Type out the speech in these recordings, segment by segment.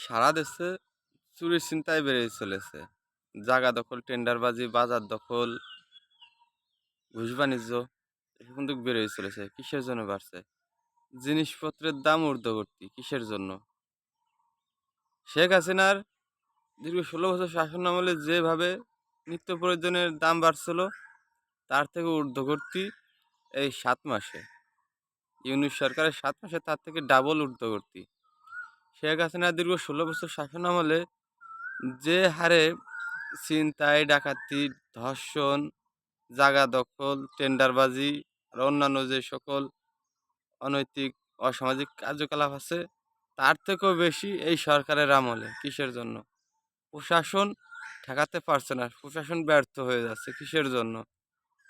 সারা দেশে চুরির চিন্তায় বেড়ে চলেছে। জাগা দখল, টেন্ডারবাজি, বাজার দখল, ঘুষ বাণিজ্য এসব কিন্তু বেড়েই চলেছে। কিসের জন্য বাড়ছে? জিনিসপত্রের দাম ঊর্ধ্বগতি কিসের জন্য? শেখ হাসিনার দীর্ঘ ষোলো বছর শাসন আমলে যেভাবে নিত্য প্রয়োজনের দাম বাড়ছিল, তার থেকে ঊর্ধ্বগতি এই সাত মাসে। ইউনিট সরকারের সাত মাসে তার থেকে ডাবল ঊর্ধ্বগতি শেখ হাসিনা দীর্ঘ ষোলো বছর শাসন আমলে যে হারে ছিনতাই, ডাকাতি, ধর্ষণ, জাগা দখল, টেন্ডারবাজি আর অন্যান্য যে সকল অনৈতিক, অসামাজিক কার্যকলাপ আছে, তার থেকেও বেশি এই সরকারের আমলে। কিসের জন্য? প্রশাসন ঠেকাতে পারছে না। প্রশাসন ব্যর্থ হয়ে যাচ্ছে। কিসের জন্য?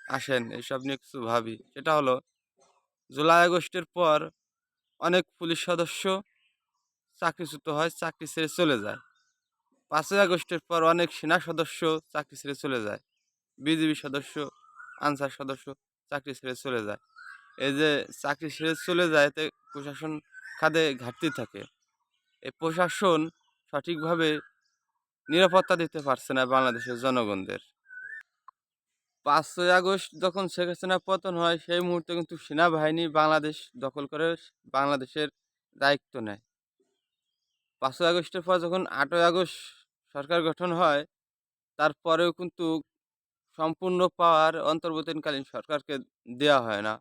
আসেন এইসব নিয়ে কিছু ভাবি। সেটা হলো, জুলাই আগস্টের পর অনেক পুলিশ সদস্য চাকরিচ্যুত হয়, চাকরি ছেড়ে চলে যায়। পাঁচই আগস্টের পর অনেক সেনা সদস্য চাকরি ছেড়ে চলে যায়। বিজিবি সদস্য, আনসার সদস্য চাকরি ছেড়ে চলে যায়। এই যে চাকরি ছেড়ে চলে যায় এতে প্রশাসন খাদে ঘাটতি থাকে। এই প্রশাসন সঠিকভাবে নিরাপত্তা দিতে পারছে না বাংলাদেশের জনগণদের। পাঁচই আগস্ট যখন শেখ হাসিনা পতন হয়, সেই মুহূর্তে কিন্তু সেনাবাহিনী বাংলাদেশ দখল করে, বাংলাদেশের দায়িত্ব নেয়। পাঁচই আগস্টের পর যখন আটই আগস্ট সরকার গঠন হয়, তারপরেও কিন্তু সম্পূর্ণ পাওয়ার অন্তর্বর্তীকালীন সরকারকে দেওয়া হয় না।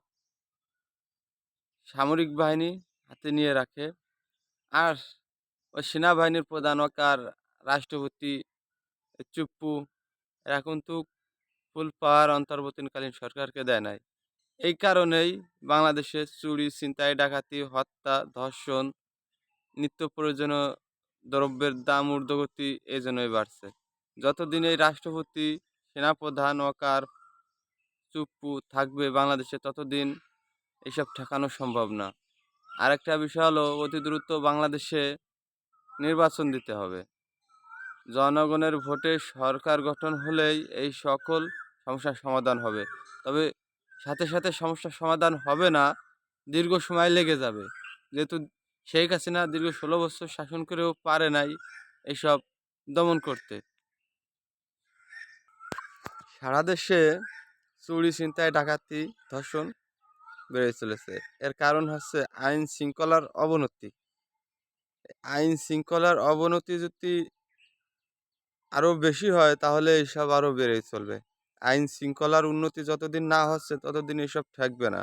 সামরিক বাহিনী হাতে নিয়ে রাখে আর ওই সেনাবাহিনীর প্রধান ওকার রাষ্ট্রপতি চুপ্পু, এরা কিন্তু ফুল পাওয়ার অন্তর্বর্তীকালীন সরকারকে দেয় নাই। এই কারণেই বাংলাদেশে চুরি, ছিনতাই, ডাকাতি, হত্যা, ধর্ষণ নিত্য প্রয়োজনীয় দ্রব্যের দাম ঊর্ধ্বগতি এই জন্যই বাড়ছে। যতদিন এই রাষ্ট্রপতি, সেনাপ্রধান ওকার চুপ্পু থাকবে বাংলাদেশে, ততদিন এসব ঠেকানো সম্ভব না। আরেকটা বিষয় হলো, অতি দ্রুত বাংলাদেশে নির্বাচন দিতে হবে। জনগণের ভোটে সরকার গঠন হলেই এই সকল সমস্যার সমাধান হবে। তবে সাথে সাথে সমস্যার সমাধান হবে না, দীর্ঘ সময় লেগে যাবে। যেহেতু শেখ হাসিনা দীর্ঘ ষোলো বছর শাসন করেও পারে নাই এইসব দমন করতে। সারা দেশে চুরি, ছিনতাই, ডাকাতি, ধর্ষণ বেড়ে চলেছে। এর কারণ হচ্ছে আইন শৃঙ্খলার অবনতি। আইন শৃঙ্খলার অবনতি যদি আরও বেশি হয়, তাহলে এইসব আরও বেড়ে চলবে। আইন শৃঙ্খলার উন্নতি যতদিন না হচ্ছে, ততদিন এসব থাকবে না।